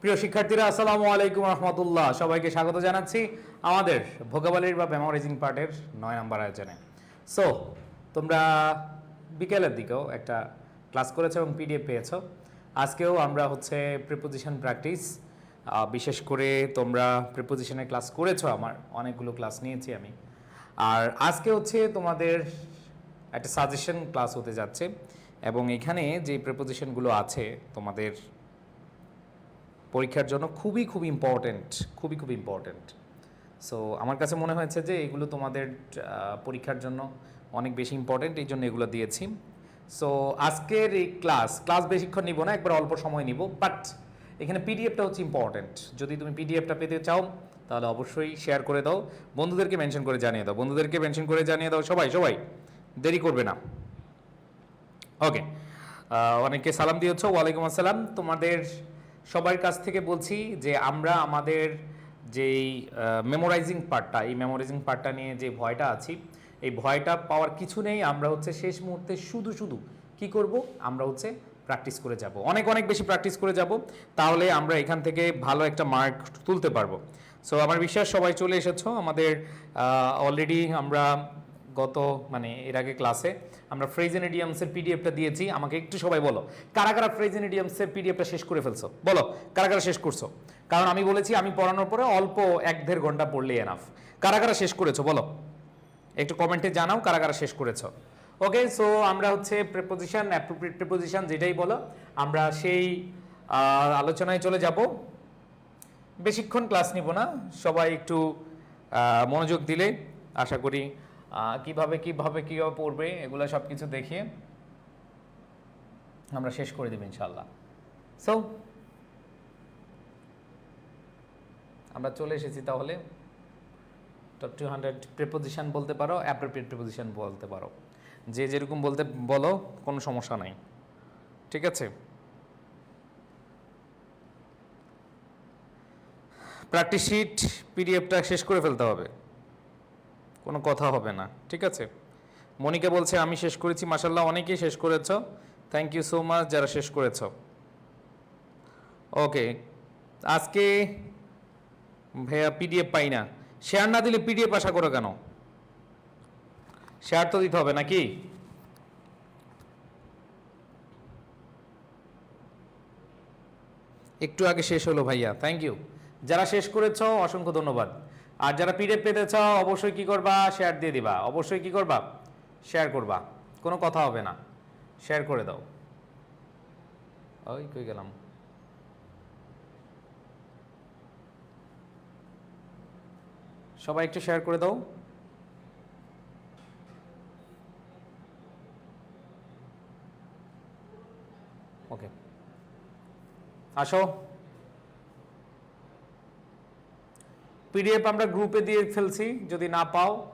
প্রিয় শিক্ষার্থীরা, আসসালামু আলাইকুম রহমতুল্লাহ। সবাইকে স্বাগত জানাচ্ছি আমাদের ভোকাবালির বা মেমোরাইজিং পার্টের নয় নম্বর আয়োজনে। সো তোমরা বিকেলের দিকেও একটা ক্লাস করেছ এবং পিডিএফ পেয়েছ। আজকেও আমরা হচ্ছে প্রিপোজিশন প্র্যাকটিস বিশেষ করে তোমরা প্রিপোজিশনের ক্লাস করেছ, আমার অনেকগুলো ক্লাস নিয়েছি আমি। আর আজকে হচ্ছে তোমাদের একটা সাজেশন ক্লাস হতে যাচ্ছে এবং এখানে যে প্রিপোজিশনগুলো আছে তোমাদের পরীক্ষার জন্য খুবই খুব ইম্পর্ট্যান্ট খুবই খুব ইম্পর্ট্যান্ট সো আমার কাছে মনে হয়েছে যে এগুলো তোমাদের পরীক্ষার জন্য অনেক বেশি ইম্পর্ট্যান্ট এই জন্য এগুলো দিয়েছি। সো আজকের এই ক্লাস ক্লাস বেশিক্ষণ নিব না, একবার অল্প সময় নিব বাট এখানে পিডিএফটা হচ্ছে ইম্পর্ট্যান্ট যদি তুমি পিডিএফটা পেতে চাও, তাহলে অবশ্যই শেয়ার করে দাও। বন্ধুদেরকে মেনশন করে জানিয়ে দাও। বন্ধুদেরকে মেনশন করে জানিয়ে দাও সবাই সবাই। দেরি করবে না। ওকে অনেকে সালাম দিয়েছ, ওয়ালাইকুম আসসালাম। তোমাদের সবার কাছ থেকে বলছি যে আমরা আমাদের যেই মেমোরাইজিং পার্টটা এই মেমোরাইজিং পার্টটা নিয়ে যে ভয়টা আছি, এই ভয়টা পাওয়ার কিছু নেই, আমরা হচ্ছে শেষ মুহূর্তে শুধু শুধু কি করব? আমরা হচ্ছে প্র্যাকটিস করে যাব। অনেক অনেক বেশি প্র্যাকটিস করে যাব, তাহলে আমরা এখান থেকে ভালো একটা মার্ক তুলতে পারব। সো আমার বিশ্বাস সবাই চলে এসেছ, আমাদের অলরেডি আমরা গত মানে এর আগে ক্লাসে আমরা ফ্রেজেন ইডিয়ামসের পিডিএফটা দিয়েছি, আমাকে একটু সবাই বলো, কারা কারা ফ্রেজেন ইডিয়ামসের পিডিএফটা শেষ করে ফেলছো? বলো, কারা কারা শেষ করছ? কারণ আমি বলেছি, আমি পড়ানোর পরে অল্প এক দেড় ঘণ্টা পড়লে এনাফ কারা কারা শেষ করেছ, বলো? একটু কমেন্টে জানাও কারা কারা শেষ করেছ। ওকে সো আমরা হচ্ছে প্রেপোজিশন অ্যাপ্রোপ্রিয়েট প্রেপোজিশন যেটাই বলো, আমরা সেই আলোচনায় চলে যাব। বেশিক্ষণ ক্লাস নিব না, সবাই একটু মনোযোগ দিলে আশা করি কীভাবে কীভাবে, কীভাবে পড়বে, এগুলো সব কিছু দেখিয়ে আমরা শেষ করে দেব ইনশাল্লাহ সো আমরা চলে এসেছি তাহলে। টপ টু হান্ড্রেড প্রিপোজিশন বলতে পারো অ্যাপ্রোপ্রিয়েট প্রিপোজিশন বলতে পারো। যে যেরকম বলতে বলো, কোনো সমস্যা নাই। ঠিক আছে? প্র্যাকটিস শিট পিডিএফটা শেষ করে ফেলতে হবে। কোনো কথা হবে না, ঠিক আছে? মনিকা বলছে, আমি শেষ করেছি মাসাল্লাহ অনেকেই শেষ করেছ। থ্যাংক ইউ সো মাচ যারা শেষ করেছ। ওকে আজকে ভাইয়া পিডিএফ পাই না। শেয়ার না দিলে পিডিএফ আশা করো কেন? শেয়ার তো দিতে হবে নাকি? একটু আগে শেষ হলো ভাইয়া থ্যাংক ইউ যারা শেষ করেছ, অসংখ্য ধন্যবাদ। আর যারা পিডিএফ পেতে চাও, অবশ্যই কি করবা? শেয়ার দিয়ে দিবা। অবশ্যই কি করবা? শেয়ার করবা। কোনো কথা হবে না। শেয়ার করে দাও। ওই কই গেলাম? সবাই একটু শেয়ার করে দাও। ওকে আসো। পিডিএফ আমরা গ্রুপে দিয়ে ফেলছি, যদি না পাও,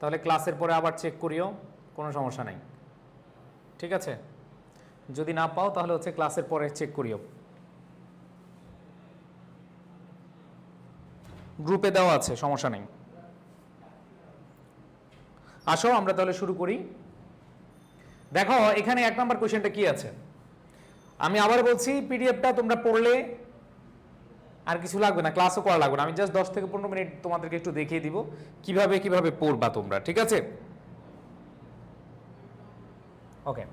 তাহলে ক্লাসের পরে আবার চেক করিও, কোনো সমস্যা নেই। ঠিক আছে? যদি না পাও, তাহলে হচ্ছে ক্লাসের পরে চেক করিও। গ্রুপে দেওয়া আছে, সমস্যা নেই। আসো, আমরা তাহলে শুরু করি। দেখো, এখানে এক নম্বর কোয়েশ্চেনটা কি আছে? আমি আবার বলছি পিডিএফটা তোমরা পড়লে আর কিছু লাগবে না ক্লাসও করা লাগবে না। আমি জাস্ট দশ থেকে পনেরো মিনিট তোমাদেরকে একটু দেখিয়ে দিব, কীভাবে কীভাবে পড়বা তোমরা, ঠিক আছে? ওকে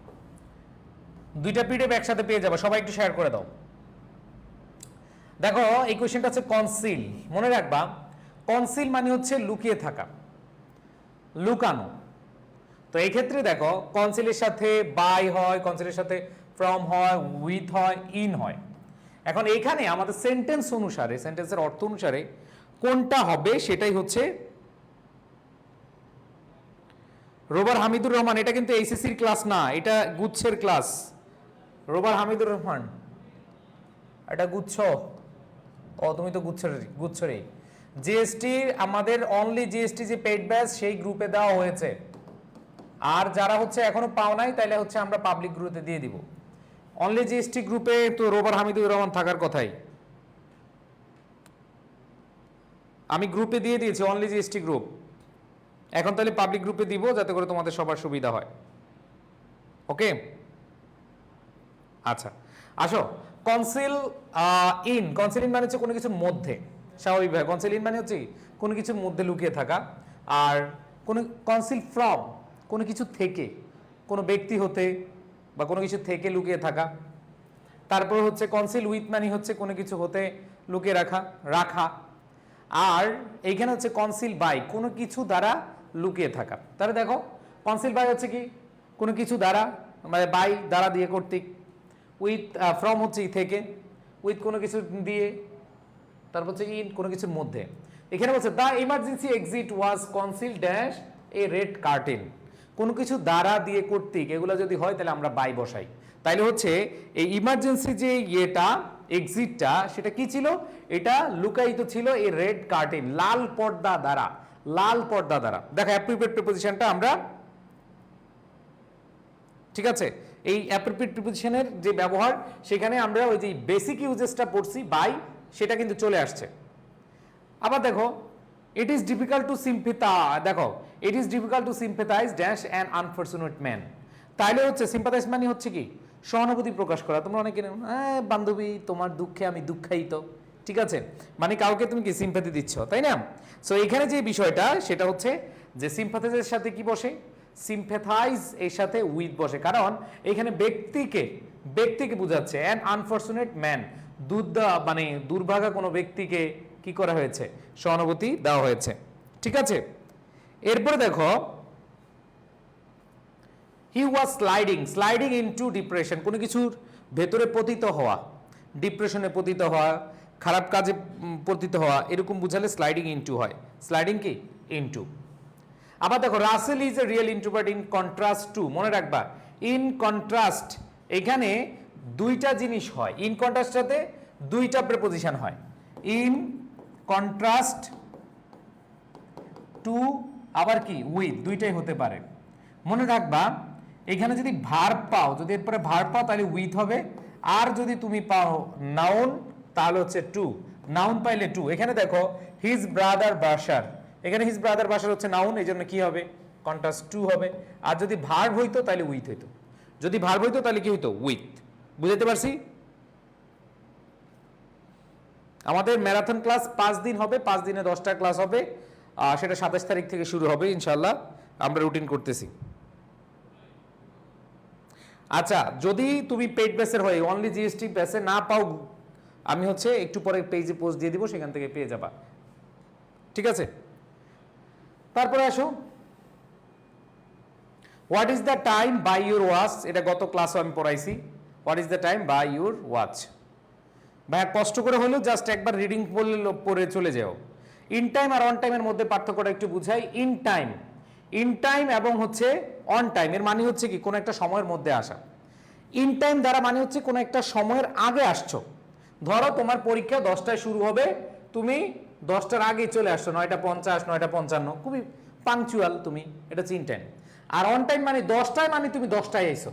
দুইটা পিডিএফ একসাথে পেয়ে যাবে, সবাই একটু শেয়ার করে দাও। দেখো, এই কোয়েশ্চেনটা হচ্ছে কনসিল মনে রাখবা কনসিল মানে হচ্ছে লুকিয়ে থাকা, লুকানো। তো এই ক্ষেত্রে দেখো কনসিলের সাথে বাই হয় কনসিলের সাথে ফ্রম হয় উইথ হয় ইন হয়। এখন এখানে আমাদের সেন্টেন্স অনুসারে সেন্টেন্সের অর্থ অনুসারে কোনটা হবে সেটাই হচ্ছে রোবার হামিদুর রহমান, এটা কিন্তু এইচএসসির ক্লাস না, এটা গুচ্ছের ক্লাস রোবার হামিদুর রহমান, এটা গুচ্ছ। ও, তুমি তো গুচ্ছের, গুচ্ছরেই। জিএসটি আমাদের অনলি জিএসটি যে পেড ব্যাচ সেই গ্রুপে দেওয়া হয়েছে। আর যারা হচ্ছে এখনও পাও নাই তাহলে হচ্ছে আমরা পাবলিক গ্রুপে দিয়ে দিব। অনলি জিএসটি গ্রুপে তো রোবার হামিদুর রহমান থাকার কথাই। আমি গ্রুপে দিয়ে দিয়েছি অনলি জিএসটি গ্রুপ এখন তাহলে পাবলিক গ্রুপে দিব, যাতে করে তোমাদের সবার সুবিধা হয়। ওকে আচ্ছা আসো। কনসিল ইন কনসিল ইন মানে হচ্ছে কোনো কিছুর মধ্যে। স্বাভাবিকভাবে কনসিল ইন মানে হচ্ছে কোনো কিছুর মধ্যে লুকিয়ে থাকা। আর কোনো কনসিল ফ্রম কোনো কিছু থেকে কোনো ব্যক্তি হতে বা কোনো কিছু থেকে লুকিয়ে থাকা। তারপর হচ্ছে কনসিল উইথ মানে হচ্ছে কোনো কিছু হতে লুকিয়ে রাখা রাখা। আর এইখানে হচ্ছে কনসিল বাই কোনো কিছু দ্বারা লুকিয়ে থাকা। তাহলে দেখো কনসিল বাই হচ্ছে কি? কোনো কিছু দ্বারা মানে বাই দ্বারা দিয়ে কর্তৃক। উইথ ফ্রম হচ্ছে ই থেকে। উইথ কোনো কিছু দিয়ে। তারপর হচ্ছে ইন কোনো কিছুর মধ্যে। এখানে বলছে the emergency exit was conceal dash a red curtain কোনো কিছু দ্বারা দিয়ে কর্তৃক, এগুলো যদি হয় তাহলে আমরা বাই বসাই। তাইলে হচ্ছে এই ইমার্জেন্সি যে ইয়েটা এক্সিটটা সেটা কি ছিল? এটা লুকায়িত ছিল এই রেড কার্টেন লাল পর্দা দ্বারা, লাল পর্দা দ্বারা। দেখো অ্যাপ্রিপেড প্রিপোজিশনটা আমরা ঠিক আছে? এই অ্যাপ্রোপ্রিয়েট প্রিপোজিশনের যে ব্যবহার, সেখানে আমরা ওই যে বেসিক ইউজেসটা পড়ছি, বাই, সেটা কিন্তু চলে আসছে। আবার দেখো ইট ইজ ডিফিকাল্ট টু সিম্পিতা দেখো it is difficult to sympathize dash an unfortunate man তাইলে হচ্ছে সিম্পাথাইজ মানে হচ্ছে কি? সহানুভূতি প্রকাশ করা। তোমরা অনেকে হ্যাঁ বান্ধবী, তোমার দুঃখে আমি দুঃখায়িত। ঠিক আছে? মানে কাউকে তুমি কি সিম্পাথি দিচ্ছ? তাই না? সো এখানে যে বিষয়টা, সেটা হচ্ছে যে সিম্পাথাইজের সাথে কি বসে? সিম্পেথাইজ এর সাথে উইথ বসে। কারণ এখানে ব্যক্তিকে ব্যক্তিকে বোঝাচ্ছে অ্যান আনফর্চুনেট ম্যান দুর্দা মানে দুর্ভাগা কোনো ব্যক্তিকে কি করা হয়েছে? সহানুভূতি দেওয়া হয়েছে। ঠিক আছে? এরপরে দেখো he was sliding sliding into depression কোনো কিছুর ভেতরে পতিত হওয়া ডিপ্রেশনে পতিত হওয়া, খারাপ কাজে পতিত হওয়া, এরকম বুঝালে স্লাইডিং ইনটু হয়। স্লাইডিং কি? ইনটু আবার দেখো Russell is a real introvert in contrast to মনে রাখবা ইন কন্ট্রাস্ট এখানে দুইটা জিনিস হয়। ইন কন্ট্রাস্টটাতে দুইটা প্রেপোজিশন হয়। ইন কন্ট্রাস্ট টু আবার কি? উইথ দুইটাই হতে পারে। মনে রাখবা, এখানে যদি ভার পাও, যদি এরপরে ভার পাও, তাহলে উইথ হবে। আর যদি তুমি পাও নাউন তাহলে হচ্ছে টু নাউন পাইলে টু এখানে দেখো হিজ ব্রাদার বাসার। এখানে হিজ ব্রাদার বাসার হচ্ছে নাউন এই জন্য কি হবে? কন্ট্রাস্ট টু হবে। আর যদি ভার হইতো, তাহলে উইথ হইতো। যদি ভার হইতো, তাহলে কি হইতো? উইথ বুঝতে পারছি? আমাদের ম্যারাথন ক্লাস পাঁচ দিন হবে, পাঁচ দিনে দশটা ক্লাস হবে। সেটা সাতাশ তারিখ থেকে শুরু হবে ইনশাল্লাহ আমরা রুটিন করতেছি। আচ্ছা যদি তুমি পেড বেসের হয়ে অনলি জিএসটি বেসে না পাও, আমি হচ্ছে একটু পরে পেজে পোস্ট দিয়ে দিব, সেখান থেকে পেয়ে যাবা। ঠিক আছে? তারপরে আসো। What is the time by your watch এটা গত ক্লাসও আমি পড়াইছি। What is the time by your watch ভাইয়া, কষ্ট করে হলেও জাস্ট একবার রিডিং পড়লে পড়ে চলে যাও। ইন টাইম আর অন টাইমের মধ্যে পার্থক্যটা একটু বুঝাই। ইন টাইম ইন টাইম এবং হচ্ছে অন টাইম এর মানে হচ্ছে কি? কোনো একটা সময়ের মধ্যে আসা। ইন টাইম দ্বারা মানে হচ্ছে কোনো একটা সময়ের আগে আসছো। ধরো তোমার পরীক্ষা দশটায় শুরু হবে, তুমি দশটার আগেই চলে আসছো। নয়টা পঞ্চাশ, নয়টা পঞ্চান্ন। খুবই পাংচুয়াল তুমি। এটা ইন টাইম আর অন টাইম মানে দশটায় মানে তুমি দশটায় এসো।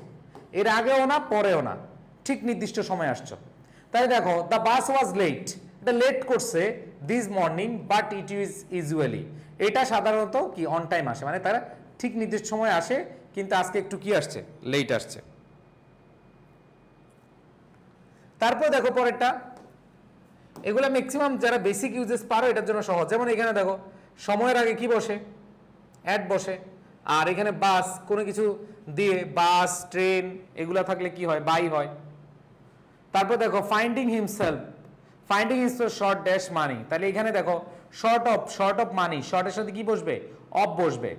এর আগেও না, পরেও না। ঠিক নির্দিষ্ট সময় আসছো। তাই দেখো দ্য বাস ওয়াজ লেট এটা লেট করছে this morning but it is usually এটা সাধারণত কি অন টাইম আসে মানে তারা ঠিক নির্দিষ্ট সময় আসে, কিন্তু আজকে একটু কি আসছে? লেট আসছে। তারপর দেখো পরেরটা। এগুলো ম্যাক্সিমাম যারা বেসিক ইউজেস পারো, এটার জন্য সহজ। যেমন এখানে দেখো, সময়ের আগে কি বসে? অ্যাড বসে। আর এখানে বাস কোনো কিছু দিয়ে বাস ট্রেন এগুলা থাকলে কি হয়? বাই হয়। তারপর দেখো finding himself finding himself short dash money তাহলে এখানে দেখো short of short of money শর্টের সাথে কি বসবে? অফ বসবে।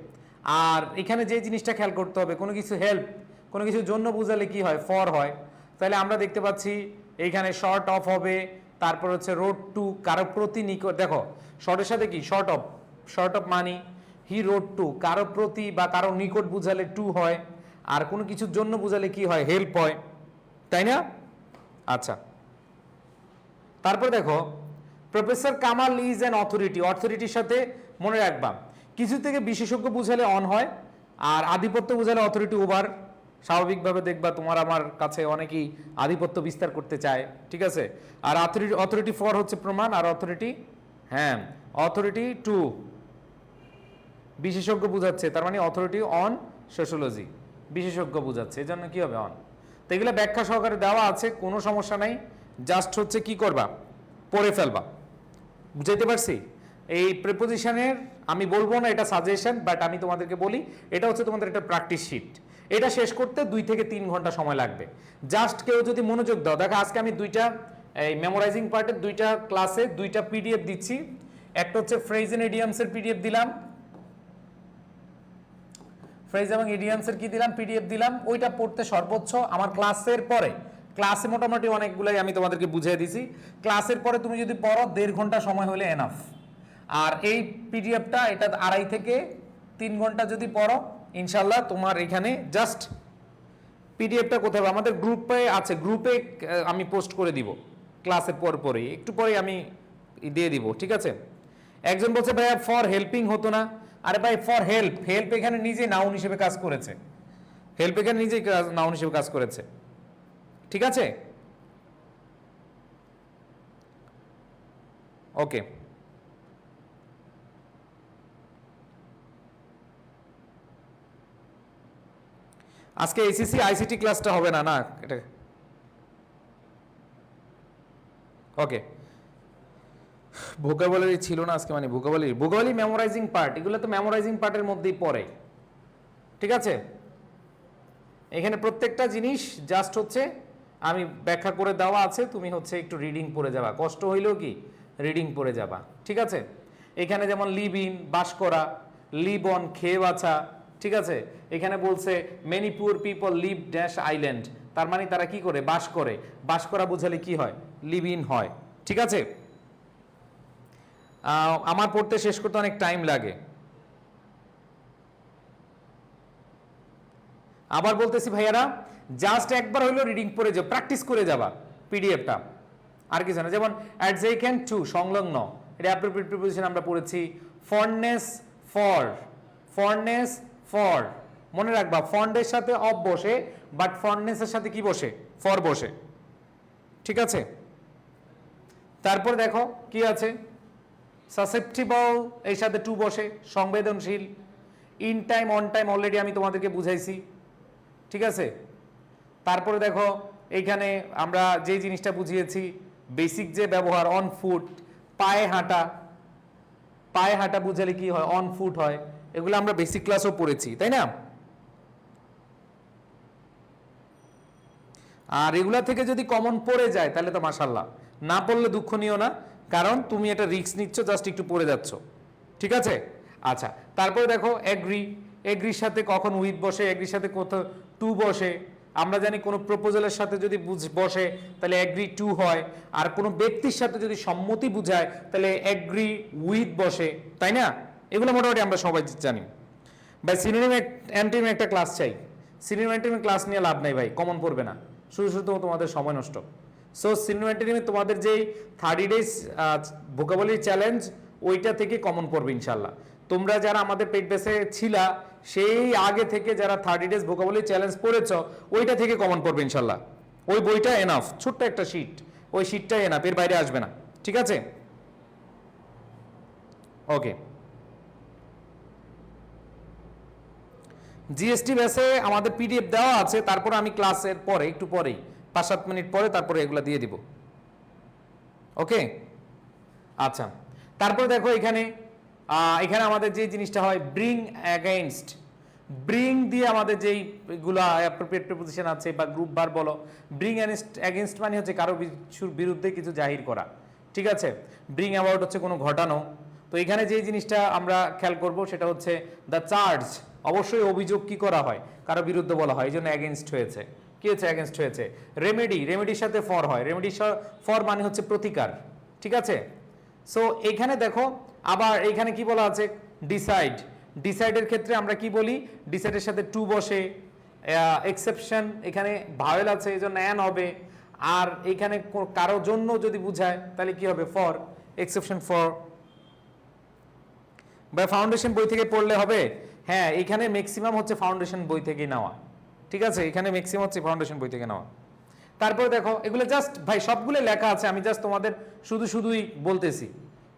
আর এখানে যে জিনিসটা খেয়াল করতে হবে, কোনো কিছু হেল্প কোনো কিছুর জন্য বুঝালে কি হয়? ফর হয়। তাহলে আমরা দেখতে পাচ্ছি এইখানে শর্ট অফ হবে, তারপর হচ্ছে রোড টু কারও প্রতি নিকট দেখো শর্টের সাথে কি? Short of short of money he road to কারও প্রতি বা কারও নিকট বুঝালে টু হয়, আর কোনো কিছুর জন্য বুঝালে কি হয়? হেল্প হয়। তাই না? আচ্ছা। তারপর দেখো, professor Kamal is an authority অথরিটির সাথে মনে রাখবা, কিছু থেকে বিশেষজ্ঞ বুঝালে অন হয়, আর আধিপত্য বুঝালে অথরিটি ওভার স্বাভাবিকভাবে দেখবা তোমার আমার কাছে অনেকেই আধিপত্য বিস্তার করতে চায়, ঠিক আছে? আর অথরিটি অথরিটি ফর হচ্ছে প্রমাণ, আর অথরিটি হ্যাঁ অথরিটি টু বিশেষজ্ঞ বুঝাচ্ছে, তার মানে অথরিটি অন সোশ্যোলজি বিশেষজ্ঞ বুঝাচ্ছে এই জন্য কি হবে অন তো এগুলো ব্যাখ্যা সহকারে দেওয়া আছে, কোনো সমস্যা নাই জাস্ট হচ্ছে কি করবা? পড়ে ফেলবা। বুঝাইতে পারছি? এই প্রিপোজিশনের আমি বলব না এটা সাজেশন বাট আমি তোমাদেরকে বলি, এটা হচ্ছে তোমাদের একটা প্র্যাকটিস শিট এটা শেষ করতে দুই থেকে তিন ঘণ্টা সময় লাগবে। জাস্ট কেউ যদি মনোযোগ দাও, দেখো আজকে আমি দুইটা, এই মেমোরাইজিং পার্টের দুইটা ক্লাসে দুইটা পিডিএফ দিচ্ছি। একটা হচ্ছে ফ্রেজ এন্ড ইডিয়ামসের পিডিএফ দিলাম। ফ্রেজ এবং ইডিয়ামসের কি দিলাম? পিডিএফ দিলাম। ওইটা পড়তে সর্বোচ্চ আমার ক্লাসের পরে ক্লাসে মোটামুটি অনেকগুলাই আমি তোমাদেরকে বুঝিয়ে দিছি। ক্লাসের পরে তুমি যদি পড়ো, দেড় ঘণ্টা সময় হলে এনাফ আর এই পিডিএফটা এটা আড়াই থেকে তিন ঘণ্টা যদি পড়ো ইনশাল্লাহ তোমার এখানে জাস্ট পিডিএফটা কোথায় পাবো? আমাদের গ্রুপে আছে। গ্রুপে আমি পোস্ট করে দিব। ক্লাসের পর পরেই একটু পরে আমি দিয়ে দিব, ঠিক আছে? একজন বলছে, ভাইয়া ফর হেল্পিং হতো না। আরে ভাই ফর হেল্প হেল্প এখানে নিজে নাউন হিসেবে কাজ করেছে। হেল্প এখানে নিজেই নাউন হিসেবে কাজ করেছে। ঠিক আছে? ওকে আজকে এসিসি আইসিটি ক্লাসটা হবে না না? এটা ওকে ভোকাবুলারি ছিল না আজকে মানে ভোকাবুলারি ভোকাবুলারি মেমোরাইজিং পার্ট এগুলো তো মেমোরাইজিং পার্টের মধ্যেই পড়ে। ঠিক আছে? এখানে প্রত্যেকটা জিনিস জাস্ট হচ্ছে আমি ব্যাখ্যা করে দেওয়া আছে, তুমি হচ্ছে একটু রিডিং পড়ে যাবা। কষ্ট হইলেও কি? রিডিং পড়ে যাবা। ঠিক আছে? এখানে যেমন লিভ ইন বাস করা লিভ অন খেয়ে বাছা ঠিক আছে? এখানে বলছে many poor people live dash island তার মানে তারা কি করে? বাস করে। বাস করা বোঝালে কি হয়? লিভ ইন হয়। ঠিক আছে? আমার পড়তে শেষ করতে অনেক টাইম লাগে। আবার বলতেছি, ভাইয়ারা জাস্ট একবার হইল রিডিং পড়ে যাও প্র্যাকটিস করে যাবা পিডিএফটা আর কিছু না, যেমন অ্যাট জে ক্যান টু সংলগ্ন। এটা অ্যাপ্রোপ্রিয়েট প্রিপোজিশন আমরা পড়েছি ফন্ডনেস ফর ফন্ডনেস ফর মনে রাখবা ফন্ডের সাথে অফ বসে বাট ফন্ডনেসের সাথে কি বসে? ফর বসে। ঠিক আছে? তারপর দেখো, কি আছে? সাসেপ্টিবল এর সাথে টু বসে, সংবেদনশীল। In time on time already আমি তোমাদেরকে বুঝাইছি। ঠিক আছে? তারপরে দেখো, এইখানে আমরা যে জিনিসটা বুঝিয়েছি বেসিক যে ব্যবহার অন ফুট পায়ে হাঁটা পায়ে হাঁটা বুঝালে কি হয়? অন ফুট হয়। এগুলো আমরা বেসিক ক্লাসও পড়েছি, তাই না? আর এগুলা থেকে যদি কমন পড়ে যায়, তাহলে তো মাসাল্লাহ না পড়লে দুঃখ নিও না, কারণ তুমি এটা রিস্ক নিচ্ছ জাস্ট একটু পড়ে যাচ্ছ। ঠিক আছে? আচ্ছা তারপরে দেখো এগ্রি এগ্রির সাথে কখন উইথ বসে এগ্রির সাথে কোথাও টু বসে আমরা জানি কোনো প্রপোজালের সাথে যদি বসে, তাহলে এগ্রি টু হয়। আর কোনো ব্যক্তির সাথে যদি সম্মতি বুঝায়, তাহলে অ্যাগ্রি উইথ বসে। তাই না? এগুলো মোটামুটি আমরা সবাই জানি। ভাই সিনোনিম অ্যান্টিম একটা ক্লাস চাই। সিনোনিম অ্যান্টিম ক্লাস নিয়ে লাভ নাই ভাই কমন পড়বে না। শুধু শুধু তোমাদের সময় নষ্ট। সো সিনোনিম অ্যান্টিমে তোমাদের যেই থার্টি ডেজ ভোকাবলি চ্যালেঞ্জ ওইটা থেকে কমন পড়বে ইনশাল্লাহ তোমরা যারা আমাদের পেট বেসে ছিলা সেই আগে থেকে যারা থার্টি ডেজ ভোকাবলি চ্যালেঞ্জ পড়েছ, ওইটা থেকে কমন পড়বে ইনশাল্লাহ। ওই বইটা এনাফ ছোট্ট একটা শিট ওই শিটটাই এনাফ এর বাইরে আসবে না। ঠিক আছে? ওকে জিএসটি ব্যাসে আমাদের পিডিএফ দেওয়া আছে, তারপর আমি ক্লাসের পরে, একটু পরেই, পাঁচ সাত মিনিট পরে তারপরে এগুলো দিয়ে দিব। ওকে আচ্ছা। তারপর দেখো এখানে এখানে আমাদের যে জিনিসটা হয় ব্রিং অ্যাগেনস্ট ব্রিং দিয়ে আমাদের যেই গুলো অ্যাপ্রোপ্রিয়েট প্রিপোজিশন আছে বা গ্রুপ বার বলো ব্রিং অ্যাগেনস্ট মানে হচ্ছে কারও কিছুর বিরুদ্ধে কিছু জাহির করা। ঠিক আছে? ব্রিং অ্যাবাউট হচ্ছে কোনো ঘটানো। তো এখানে যে জিনিসটা আমরা খেয়াল করব সেটা হচ্ছে দ্য চার্জ অবশ্যই অভিযোগ কি করা হয়? কারও বিরুদ্ধে বলা হয়। এই জন্য অ্যাগেনস্ট হয়েছে। কি হচ্ছে? অ্যাগেনস্ট হয়েছে। রেমেডি রেমেডির সাথে ফর হয়। রেমেডি ফর মানে হচ্ছে প্রতিকার। ঠিক আছে? সো এখানে দেখো আবার এখানে কি বলা আছে? ডিসাইড ডিসাইডের ক্ষেত্রে আমরা কি বলি? ডিসাইডের সাথে টু বসে এক্সেপশন এখানে ভাওয়েল আছে, এই জন্য অ্যান হবে। আর এখানে কো- কারও জন্য যদি বুঝায়, তাহলে কি হবে? ফর এক্সেপশন ফর বা ফাউন্ডেশন বই থেকে পড়লে হবে? হ্যাঁ এখানে ম্যাক্সিমাম হচ্ছে ফাউন্ডেশন বই থেকে নেওয়া। ঠিক আছে? এখানে ম্যাক্সিমাম হচ্ছে ফাউন্ডেশন বই থেকে নেওয়া। তারপরে দেখো, এগুলো জাস্ট ভাই, সবগুলো লেখা আছে, আমি জাস্ট তোমাদের শুধু শুধুই বলতেছি।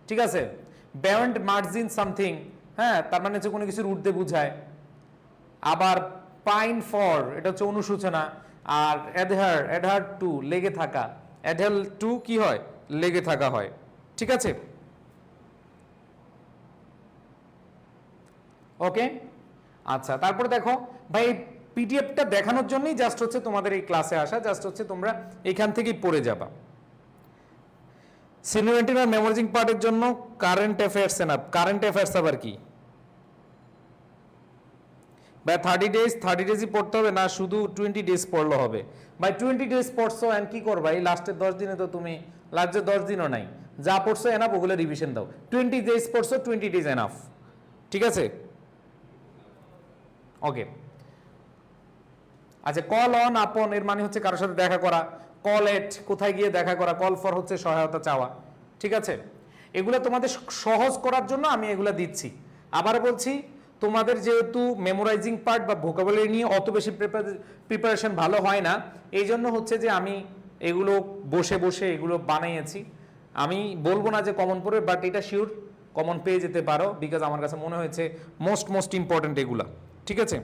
ঠিক আছে? ব্যান্ড মার্জিন সামথিং হ্যাঁ তার মানে হচ্ছে কোনো কিছুর ঊর্ধ্বে বুঝায়। আবার পাইন ফর এটা হচ্ছে অনুসূচনা। আর অ্যাডহার অ্যাডহার টু লেগে থাকা। অ্যাডেল টু কি হয়? লেগে থাকা হয়। ঠিক আছে? ওকে আচ্ছা তারপরে দেখো, ভাই পিডিএফটা দেখানোর জন্যই জাস্ট হচ্ছে তোমাদের এই ক্লাসে আসা জাস্ট হচ্ছে তোমরা এখান থেকেই পড়ে যাবা। সিনিয়রিটি আর মেমোরাইজিং পার্টের জন্য current affairs enough current affairs আবার কি? ভাই থার্টি ডেজ থার্টি ডেজই পড়তে হবে না, শুধু টোয়েন্টি ডেজ পড়লে হবে। ভাই টোয়েন্টি ডেজ পড়ছো অ্যান্ড কি করবা? এই লাস্টের দশ দিনে তো তুমি লাস্টের দশ দিনও নাই। যা পড়ছো এনাফ ওগুলো রিভিশন দাও। টোয়েন্টি ডেজ পড়ছো টোয়েন্টি ডেজ এনাফ ঠিক আছে? ওকে আচ্ছা কল অন আপন, এর মানে হচ্ছে কারোর সাথে দেখা করা। কল এট কোথায় গিয়ে দেখা করা কল ফর হচ্ছে সহায়তা চাওয়া, ঠিক আছে? এগুলো তোমাদের সহজ করার জন্য আমি এগুলো দিচ্ছি। আবার বলছি, তোমাদের যেহেতু মেমোরাইজিং পার্ট বা ভোকাবুলারি নিয়ে অত বেশি প্রিপারেশন ভালো হয় না এই জন্য হচ্ছে যে আমি এগুলো বসে বসে এগুলো বানিয়েছি। আমি বলব না যে কমন পড়বে বাট এটা শিওর কমন পেয়ে যেতে পারো বিকজ আমার কাছে মনে হয়েছে মোস্ট মোস্ট ইম্পর্টেন্ট এগুলা, ঠিক আছে?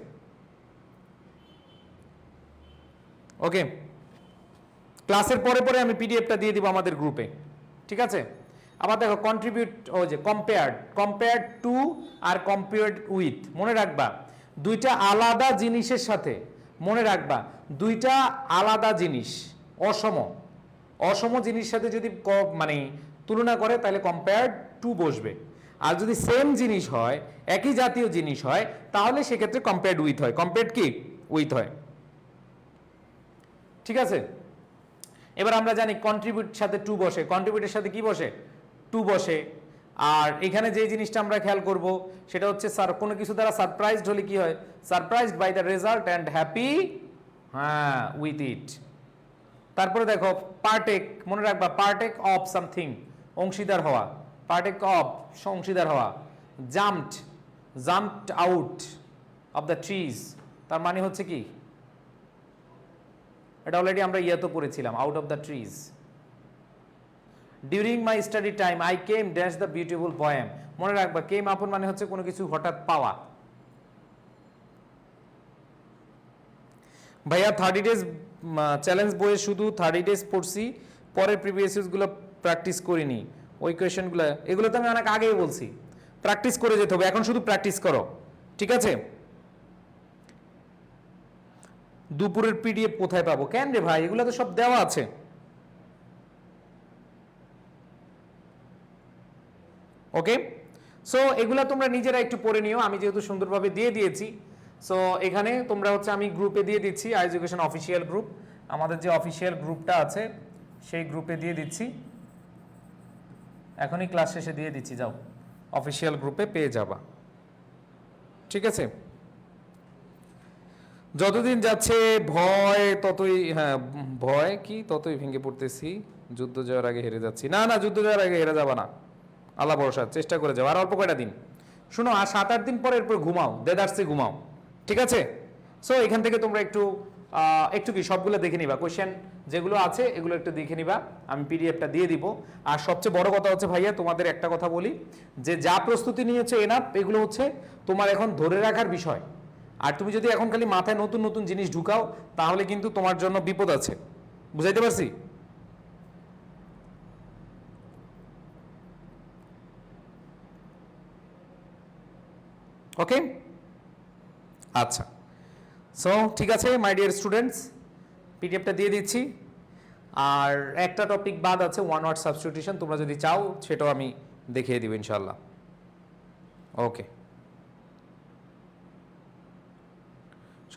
ওকে ক্লাসের পরে পরে আমি পিডিএফটা দিয়ে দিব আমাদের গ্রুপে ঠিক আছে? আবার দেখো কন্ট্রিবিউট ও যে কম্পেয়ার্ড কম্পেয়ার্ড টু আর কম্পেয়ার্ড উইথ মনে রাখবা। দুইটা আলাদা জিনিসের সাথে, মনে রাখবা, দুইটা আলাদা জিনিস, অসম। অসম জিনিস সাথে যদি মানে তুলনা করে, তাহলে কম্পেয়ার্ড টু বসবে। আর যদি সেম জিনিস হয়, একই জাতীয় জিনিস হয়, তাহলে সেক্ষেত্রে কম্পেয়ার্ড উইথ হয়। কম্পেয়ার্ড কি? উইথ হয়। ঠিক আছে? এবার আমরা জানি কন্ট্রিবিউট সাথে টু বসে। কন্ট্রিবিউটের সাথে কি বসে? টু বসে। আর এখানে যে জিনিসটা আমরা খেয়াল করব, সেটা হচ্ছে স্যার কোনো কিছু দ্বারা সারপ্রাইজড হলে কি হয়? Surprised by the result and happy হ্যাঁ উইথ ইট তারপরে দেখো পার্টেক মনে রাখবা পার্টেক অফ সামথিং অংশীদার হওয়া। পার্টেক অফ অংশীদার হওয়া। Jumped jumped out of the trees তার মানে হচ্ছে কি? এটা অলরেডি আমরা ইয়ে তো পড়েছিলাম out of the trees during my study time I came dash the beautiful poem মনে রাখবা কেম আপন মানে হচ্ছে কোনো কিছু হঠাৎ পাওয়া। ভাইয়া থার্টি ডেজ চ্যালেঞ্জ বইয়ে শুধু থার্টি ডেজ পড়ছি, পরে প্রিভিয়াসগুলো প্র্যাকটিস করিনি। ওই কোয়েশনগুলো এগুলো তো আমি অনেক আগেই বলছি। প্র্যাকটিস করে যেতে হবে, এখন শুধু প্র্যাকটিস করো, ঠিক আছে? দুপুরের পিডিএফ কোথায় পাবো? কেন রে ভাই? এগুলো তো সব দেওয়া আছে। ওকে সো এগুলা তোমরা নিজেরা একটু পড়ে নিও। আমি যেহেতু সুন্দরভাবে দিয়ে দিয়েছি। সো এখানে তোমরা হচ্ছে আমি গ্রুপে দিয়ে দিচ্ছি আই এডুকেশন অফিসিয়াল গ্রুপ আমাদের যে অফিসিয়াল গ্রুপটা আছে, সেই গ্রুপে দিয়ে দিচ্ছি। এখনই ক্লাস শেষে দিয়ে দিচ্ছি, যাও। অফিসিয়াল গ্রুপে পেয়ে যাবা। ঠিক আছে? যতদিন যাচ্ছে, ভয়, ততই হ্যাঁ ভয় কি? ততই ভেঙে পড়তেছি। যুদ্ধ যাওয়ার আগে হেরে যাচ্ছি। না না, যুদ্ধ যাওয়ার আগে হেরে যাবা না। আল্লাহ ভরসা, চেষ্টা করে যাও। আর অল্প কয়টা দিন? শুনো, আর সাত, আট দিন পরে এরপর ঘুমাও দেদার্সে ঘুমাও। ঠিক আছে? সো এখান থেকে তোমরা একটু একটু কি, সবগুলো দেখে নিবা। কোয়েশ্চেন যেগুলো আছে, এগুলো একটু দেখে নিবা। আমি পিডিএফটা দিয়ে দিব। আর সবচেয়ে বড় কথা হচ্ছে, ভাইয়া, তোমাদের একটা কথা বলি। যে যা প্রস্তুতি নিয়েছে এনাফ এগুলো হচ্ছে তোমার এখন ধরে রাখার বিষয়। আর তুমি যদি এখন খালি মাথায় নতুন নতুন জিনিস ঢুকাও, তাহলে কিন্তু তোমার জন্য বিপদ আছে। বুঝাইতে পারছি? ওকে আচ্ছা। সো ঠিক আছে মাই ডিয়ার স্টুডেন্টস পিডিএফটা দিয়ে দিচ্ছি। আর একটা টপিক বাদ আছে ওয়ান ওয়ার্ড সাবস্টিটিউশন তোমরা যদি চাও, সেটাও আমি দেখিয়ে দিব ইনশাল্লাহ ওকে